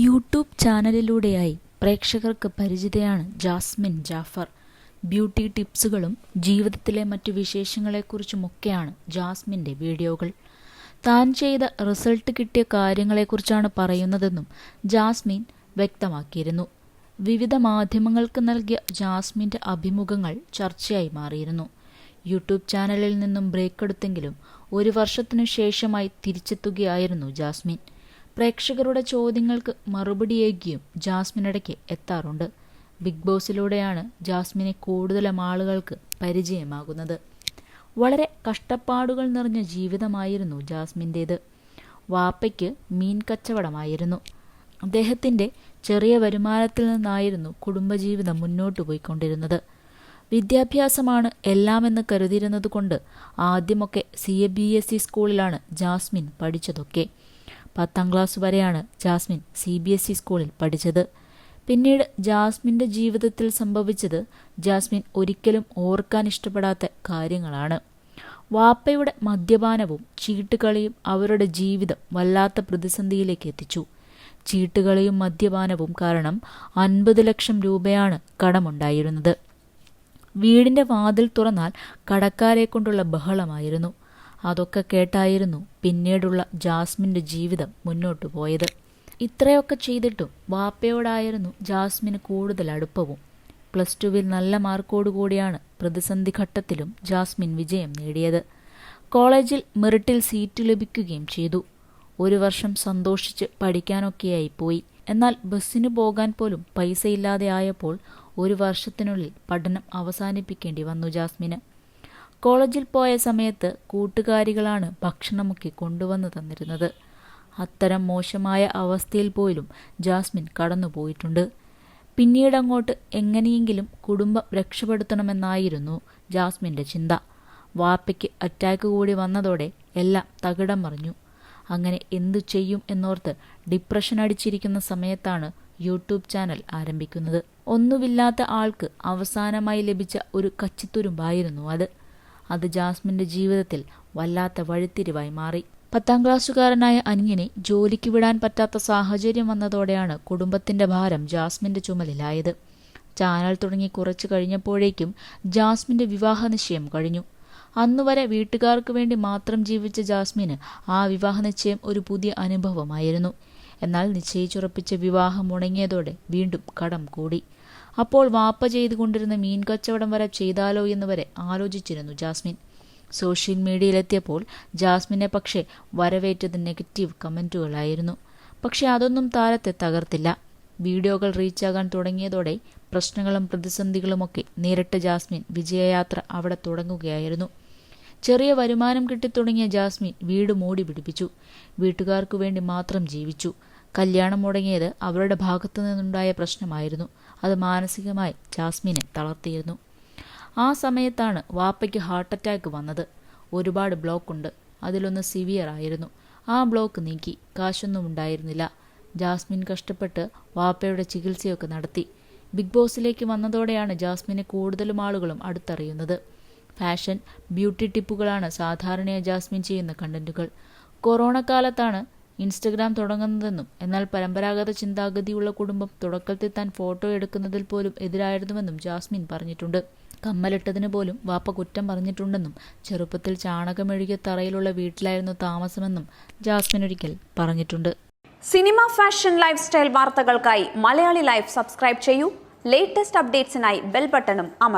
YouTube ചാനലിലൂടെയായി പ്രേക്ഷകർക്ക് പരിചിതയാണ് ജാസ്മിൻ ജാഫർ. ബ്യൂട്ടി ടിപ്സുകളും ജീവിതത്തിലെ മറ്റു വിശേഷങ്ങളെക്കുറിച്ചുമൊക്കെയാണ് ജാസ്മിന്റെ വീഡിയോകൾ. താൻ ചെയ്ത റിസൾട്ട് കിട്ടിയ കാര്യങ്ങളെക്കുറിച്ചാണ് പറയുന്നതെന്നും ജാസ്മിൻ വ്യക്തമാക്കിയിരുന്നു. വിവിധ മാധ്യമങ്ങൾക്ക് നൽകിയ ജാസ്മിന്റെ അഭിമുഖങ്ങൾ ചർച്ചയായി മാറിയിരുന്നു. യൂട്യൂബ് ചാനലിൽ നിന്നും ബ്രേക്ക് എടുത്തെങ്കിലും ഒരു വർഷത്തിനു ശേഷമായി തിരിച്ചെത്തുകയായിരുന്നു ജാസ്മിൻ. പ്രേക്ഷകരുടെ ചോദ്യങ്ങൾക്ക് മറുപടിയേകിയും ജാസ്മിൻ ഇടയ്ക്ക് എത്താറുണ്ട്. ബിഗ് ബോസിലൂടെയാണ് ജാസ്മിനെ കൂടുതലും ആളുകൾക്ക് പരിചയമാകുന്നത്. വളരെ കഷ്ടപ്പാടുകൾ നിറഞ്ഞ ജീവിതമായിരുന്നു ജാസ്മിന്റേത് വാപ്പയ്ക്ക് മീൻ കച്ചവടമായിരുന്നു. അദ്ദേഹത്തിന്റെ ചെറിയ വരുമാനത്തിൽ നിന്നായിരുന്നു കുടുംബജീവിതം മുന്നോട്ടു പോയിക്കൊണ്ടിരുന്നത്. വിദ്യാഭ്യാസമാണ് എല്ലാമെന്ന് കരുതിയിരുന്നത് കൊണ്ട് ആദ്യമൊക്കെ C A B S E സ്കൂളിലാണ് ജാസ്മിൻ പഠിച്ചതൊക്കെ. പത്താം ക്ലാസ് വരെയാണ് Jasmine C B S E സ്കൂളിൽ പഠിച്ചത്. പിന്നീട് ജാസ്മിന്റെ ജീവിതത്തിൽ സംഭവിച്ചത് ജാസ്മിൻ ഒരിക്കലും ഓർക്കാൻ ഇഷ്ടപ്പെടാത്ത കാര്യങ്ങളാണ്. വാപ്പയുടെ മദ്യപാനവും ചീട്ടുകളിയും അവരുടെ ജീവിതം വല്ലാത്ത പ്രതിസന്ധിയിലേക്ക് എത്തിച്ചു. ചീട്ടുകളിയും മദ്യപാനവും കാരണം അൻപത് ലക്ഷം രൂപയാണ് കടമുണ്ടായിരുന്നത്. വീടിന്റെ വാതിൽ തുറന്നാൽ കടക്കാരെ കൊണ്ടുള്ള ബഹളമായിരുന്നു. അതൊക്കെ കേട്ടായിരുന്നു പിന്നീടുള്ള ജാസ്മിന്റെ ജീവിതം മുന്നോട്ടു പോയത്. ഇത്രയൊക്കെ ചെയ്തിട്ടും വാപ്പയോടായിരുന്നു ജാസ്മിന് കൂടുതൽ അടുപ്പവും. പ്ലസ് ടുവിൽ നല്ല മാർക്കോടുകൂടിയാണ് പ്രതിസന്ധി ഘട്ടത്തിലും ജാസ്മിൻ വിജയം നേടിയത്. കോളേജിൽ മെറിറ്റിൽ സീറ്റ് ലഭിക്കുകയും ചെയ്തു. ഒരു വർഷം സന്തോഷിച്ച് പഠിക്കാനൊക്കെയായി പോയി. എന്നാൽ ബസ്സിന് പോകാൻ പോലും പൈസയില്ലാതെ ആയപ്പോൾ ഒരു വർഷത്തിനുള്ളിൽ പഠനം അവസാനിപ്പിക്കേണ്ടി വന്നു ജാസ്മിന്. കോളേജിൽ പോയ സമയത്ത് കൂട്ടുകാരികളാണ് ഭക്ഷണമൊക്കെ കൊണ്ടുവന്നു തന്നിരുന്നത്. അത്തരം മോശമായ അവസ്ഥയിൽ പോലും ജാസ്മിൻ കടന്നുപോയിട്ടുണ്ട്. പിന്നീട് അങ്ങോട്ട് എങ്ങനെയെങ്കിലും കുടുംബം രക്ഷപ്പെടുത്തണമെന്നായിരുന്നു ജാസ്മിന്റെ ചിന്ത. വാപ്പയ്ക്ക് അറ്റാക്ക് കൂടി വന്നതോടെ എല്ലാം തകിടം മറിഞ്ഞു. അങ്ങനെ എന്തു ചെയ്യും എന്നോർത്ത് ഡിപ്രഷൻ അടിച്ചിരിക്കുന്ന സമയത്താണ് യൂട്യൂബ് ചാനൽ ആരംഭിക്കുന്നത്. ഒന്നുമില്ലാത്ത ആൾക്ക് അവസാനമായി ലഭിച്ച ഒരു കച്ചിത്തുരുമ്പായിരുന്നു അത്. അത് ജാസ്മിന്റെ ജീവിതത്തിൽ വല്ലാത്ത വഴിത്തിരിവായി മാറി. പത്താം ക്ലാസ്സുകാരനായ അനിയനെ ജോലിക്ക് വിടാൻ പറ്റാത്ത സാഹചര്യം വന്നതോടെയാണ് കുടുംബത്തിന്റെ ഭാരം ജാസ്മിന്റെ ചുമലിലായത്. ചാനൽ തുടങ്ങി കുറച്ചു കഴിഞ്ഞപ്പോഴേക്കും ജാസ്മിന്റെ വിവാഹ നിശ്ചയം കഴിഞ്ഞു. അന്നുവരെ വീട്ടുകാർക്ക് വേണ്ടി മാത്രം ജീവിച്ച ജാസ്മിന് ആ വിവാഹ നിശ്ചയം ഒരു പുതിയ അനുഭവമായിരുന്നു. എന്നാൽ നിശ്ചയിച്ചുറപ്പിച്ച വിവാഹം മുടങ്ങിയതോടെ വീണ്ടും കടം കൂടി. അപ്പോൾ വാപ്പ ചെയ്തു കൊണ്ടിരുന്ന മീൻ കച്ചവടം വരെ ചെയ്താലോ എന്ന് വരെ ആലോചിച്ചിരുന്നു ജാസ്മിൻ. സോഷ്യൽ മീഡിയയിലെത്തിയപ്പോൾ ജാസ്മിനെ പക്ഷേ വരവേറ്റത് നെഗറ്റീവ് കമന്റുകളായിരുന്നു പക്ഷേ അതൊന്നും താരത്തെ തകർത്തില്ല. വീഡിയോകൾ റീച്ചാകാൻ തുടങ്ങിയതോടെ പ്രശ്നങ്ങളും പ്രതിസന്ധികളുമൊക്കെ നേരിട്ട ജാസ്മിൻ വിജയയാത്ര അവിടെ തുടങ്ങുകയായിരുന്നു. ചെറിയ വരുമാനം കിട്ടിത്തുടങ്ങിയ ജാസ്മിൻ വീട് മൂടി പിടിപ്പിച്ചു. വീട്ടുകാർക്കു വേണ്ടി മാത്രം ജീവിച്ചു. കല്യാണം മുടങ്ങിയത് അവരുടെ ഭാഗത്തു നിന്നുണ്ടായ പ്രശ്നമായിരുന്നു. അത് മാനസികമായി ജാസ്മിനെ തളർത്തിയിരുന്നു. ആ സമയത്താണ് വാപ്പയ്ക്ക് ഹാർട്ട് അറ്റാക്ക് വന്നത്. ഒരുപാട് ബ്ലോക്ക് ഉണ്ട് അതിലൊന്ന് സിവിയർ ആയിരുന്നു. ആ ബ്ലോക്ക് നീക്കി. കാശൊന്നും ഉണ്ടായിരുന്നില്ല. ജാസ്മിൻ കഷ്ടപ്പെട്ട് വാപ്പയുടെ ചികിത്സയൊക്കെ നടത്തി. ബിഗ് ബോസിലേക്ക് വന്നതോടെയാണ് ജാസ്മിനെ കൂടുതലും ആളുകളും അടുത്തറിയുന്നത്. ഫാഷൻ ബ്യൂട്ടി ടിപ്പുകളാണ് സാധാരണയായി ജാസ്മിൻ ചെയ്യുന്ന കണ്ടന്റുകൾ. കൊറോണ കാലത്താണ് ഇൻസ്റ്റഗ്രാം തുടങ്ങുന്നതെന്നും എന്നാൽ പരമ്പരാഗത ചിന്താഗതിയുള്ള കുടുംബം തുടക്കത്തിൽ താൻ ഫോട്ടോ എടുക്കുന്നതിൽ പോലും എതിരായിരുന്നുവെന്നും ജാസ്മിൻ പറഞ്ഞിട്ടുണ്ട്. കമ്മലിട്ടതിന് പോലും വാപ്പ കുറ്റം പറഞ്ഞിട്ടുണ്ടെന്നും ചെറുപ്പത്തിൽ ചാണകമെഴുകിയ തറയിലുള്ള വീട്ടിലായിരുന്നു താമസമെന്നും ജാസ്മിൻ ഒരിക്കൽ പറഞ്ഞിട്ടുണ്ട്. സിനിമ ഫാഷൻ ലൈഫ് സ്റ്റൈൽ വാർത്തകൾക്കായി മലയാളി ലൈഫ് സബ്സ്ക്രൈബ് ചെയ്യൂ. ലേറ്റസ്റ്റ് അപ്ഡേറ്റ്സിനായി ബെൽ ബട്ടണും അമർ